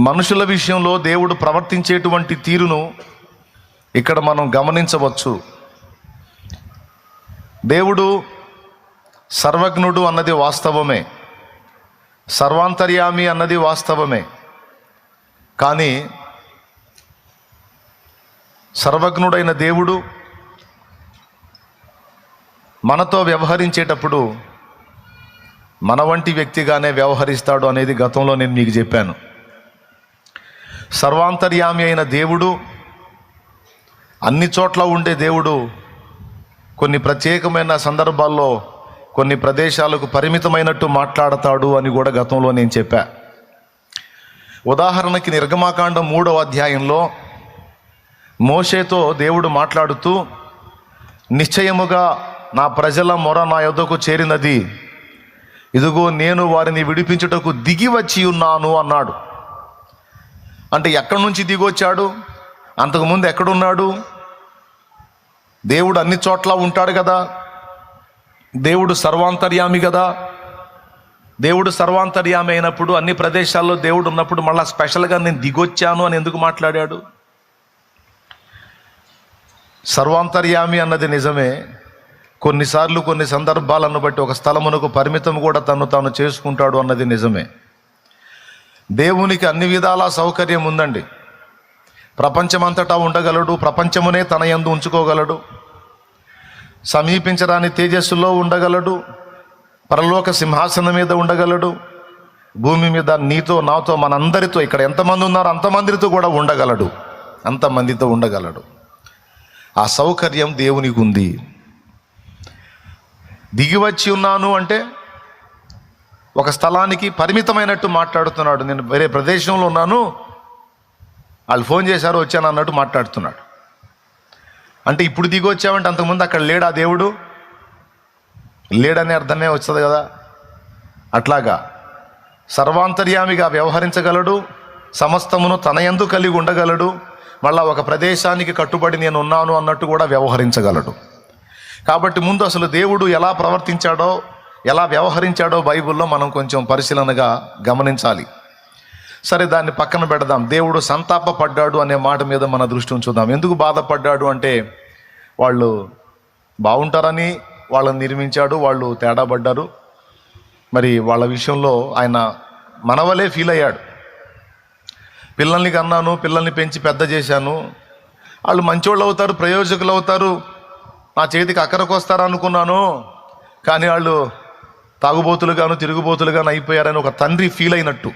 మనుషుల విషయంలో దేవుడు ప్రవర్తించేటువంటి తీరును ఇక్కడ మనం గమనించవచ్చు. దేవుడు సర్వజ్ఞుడు అన్నది వాస్తవమే. సర్వాంతర్యామి అన్నది వాస్తవమే. కానీ సర్వజ్ఞుడైన దేవుడు మనతో వ్యవహరించేటప్పుడు మన వంటి వ్యక్తిగానే వ్యవహరిస్తాడు అనేది గతంలో నేను మీకు చెప్పాను. సర్వాంతర్యామి అయిన దేవుడు అన్ని చోట్ల ఉండే దేవుడు కొన్ని ప్రత్యేకమైన సందర్భాల్లో కొన్ని ప్రదేశాలకు పరిమితమైనట్టు మాట్లాడతాడు అని కూడా గతంలో నేను చెప్పా. ఉదాహరణకి నిర్గమాకాండం మూడవ అధ్యాయంలో మోషేతో దేవుడు మాట్లాడుతూ నిశ్చయముగా నా ప్రజల మొర నా యొద్దకు చేరినది. ఇదిగో నేను వారిని విడిపించుటకు దిగి వచ్చి ఉన్నాను అన్నాడు. అంటే ఎక్కడి నుంచి దిగొచ్చాడు? అంతకుముందు ఎక్కడున్నాడు? దేవుడు అన్ని చోట్ల ఉంటాడు కదా. దేవుడు సర్వాంతర్యామి కదా. దేవుడు సర్వాంతర్యామి అయినప్పుడు అన్ని ప్రదేశాల్లో దేవుడు ఉన్నప్పుడు మళ్ళీ స్పెషల్గా నేను దిగొచ్చాను అని ఎందుకు మాట్లాడాడు? సర్వాంతర్యామి అన్నది నిజమే. కొన్నిసార్లు కొన్ని సందర్భాలను బట్టి ఒక స్థలమునకు పరిమితం కూడా తను తాను చేసుకుంటాడు అన్నది నిజమే. దేవునికి అన్ని విధాల సౌకర్యం ఉందండి. ప్రపంచమంతటా ఉండగలడు ప్రపంచమునే తన యందు ఉంచుకోగలడు. సమీపించరాని తేజస్సులో ఉండగలడు పరలోక సింహాసనం మీద ఉండగలడు భూమి మీద నీతో నాతో మనందరితో ఇక్కడ ఎంతమంది ఉన్నారో అంతమందితో కూడా ఉండగలడు. అంతమందితో ఉండగలడు. ఆ సౌకర్యం దేవునికి ఉంది. దిగి వచ్చి ఉన్నాను అంటే ఒక స్థలానికి పరిమితమైనట్టు మాట్లాడుతున్నాడు. నేను వేరే ప్రదేశంలో ఉన్నాను. వాళ్ళు ఫోన్ చేశారు వచ్చాను అన్నట్టు మాట్లాడుతున్నాడు. అంటే ఇప్పుడు దిగి వచ్చావంటే అంతకుముందు అక్కడ లేడా దేవుడు? లేడనే అర్థమే వస్తుంది కదా. అట్లాగా సర్వాంతర్యామిగా వ్యవహరించగలడు సమస్తమును తన ఎందు కలిగి ఉండగలడు మళ్ళా ఒక ప్రదేశానికి కట్టుబడి నేను ఉన్నాను అన్నట్టు కూడా వ్యవహరించగలడు. కాబట్టి ముందు అసలు దేవుడు ఎలా ప్రవర్తించాడో ఎలా వ్యవహరించాడో బైబిల్లో మనం కొంచెం పరిశీలనగా గమనించాలి. సరే దాన్ని పక్కన పెడదాం. దేవుడు సంతాపపడ్డాడు అనే మాట మీద మన దృష్టి ఉంచుదాం. ఎందుకు బాధపడ్డాడు అంటే వాళ్ళు బాగుంటారని వాళ్ళని నిర్మించాడు వాళ్ళు తేడా పడ్డారు. మరి వాళ్ళ విషయంలో ఆయన మనవలే ఫీల్ అయ్యాడు. పిల్లల్ని కన్నాను పిల్లల్ని పెంచి పెద్ద చేశాను. వాళ్ళు మంచోళ్ళు అవుతారు ప్రయోజకులు అవుతారు. నా చేతికి అక్కడికి వస్తారనుకున్నాను. కానీ వాళ్ళు తాగుబోతులుగాను తిరుగుబోతులుగాను అయిపోయారని ఒక తండ్రి ఫీల్ అయినట్టు.